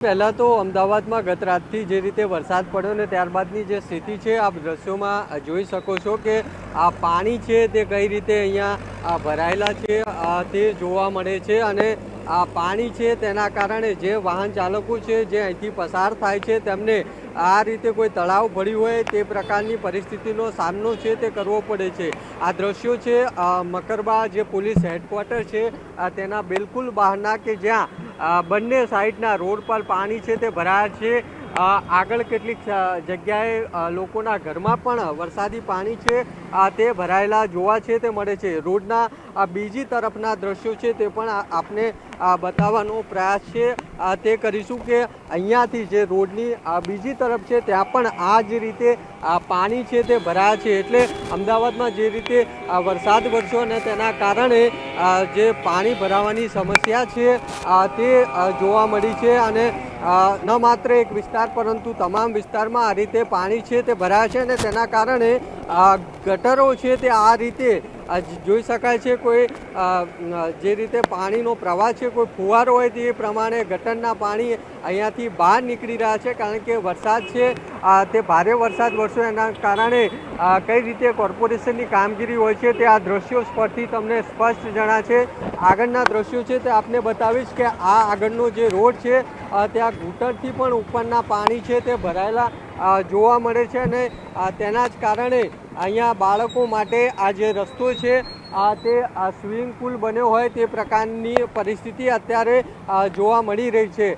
પહેલાં તો અમદાવાદમાં ગત રાતથી જે રીતે વરસાદ પડ્યો ને ત્યારબાદની જે સ્થિતિ છે, આપ દ્રશ્યોમાં જોઈ શકો છો કે આ પાણી છે તે કઈ રીતે અહીંયા ભરાયેલા છે તે જોવા મળે છે અને આ પાણી છે તેના કારણે જે વાહન ચાલકો છે જે અહીંથી પસાર થાય છે તેમને આ રીતે કોઈ તળાવ ભર્યું હોય તે પ્રકારની પરિસ્થિતિનો સામનો છે તે કરવો પડે છે. આ દ્રશ્યો છે મકરબા જે પોલીસ હેડક્વાર્ટર છે તેના બિલકુલ બહારના કે જ્યાં બંને સાઈડના રોડ પર પાણી છે તે ભરાયા છે. આગળ કેટલીક જગ્યાએ લોકોના ઘરમાં પણ વરસાદી પાણી છે. આ તે ભરાયેલા જોવા છે તે મળે છે. રોડના, આ બીજી તરફના દ્રશ્યો છે તે પણ આપને બતાવવાનો પ્રયાસ છે. તે કરીશું કે અહીંયાથી જે રોડની બીજી તરફ છે ત્યાં પણ આ જ રીતે આ પાણી છે તે ભરાયા છે. એટલે અમદાવાદમાં જે રીતે વરસાદ વરસ્યો અને તેના કારણે જે પાણી ભરાવાની સમસ્યા છે તે જોવા મળી છે અને ન માત્ર એક વિસ્તાર, પરંતુ તમામ વિસ્તારમાં આ રીતે પાણી છે તે ભરાયા છે અને તેના કારણે આ ગટરો છે તે આ રીતે જોઈ શકાય છે કોઈ જે રીતે પાણીનો પ્રવાહ છે, કોઈ ફુવારો હોય તે પ્રમાણે ગટરના પાણી અહીંયાથી બહાર નીકળી રહ્યા છે, કારણ કે વરસાદ છે તે ભારે વરસાદ વરસ્યો એના કારણે કઈ રીતે કોર્પોરેશનની કામગીરી હોય છે તે આ દ્રશ્યો પરથી તમને સ્પષ્ટ જણાશે આગળના દ્રશ્યો છે તે આપને બતાવીશ કે આ આગળનો જે રોડ છે ત્યાં ઘૂંટરથી પણ ઉપરના પાણી છે તે ભરાયેલા જોવા મળે છે અને તેના જ કારણે અહીંયા બાળકો માટે આ જે રસ્તો છે, આ તે સ્વિમિંગ પુલ બન્યો હોય તે પ્રકારની પરિસ્થિતિ અત્યારે જોવા મળી રહી છે.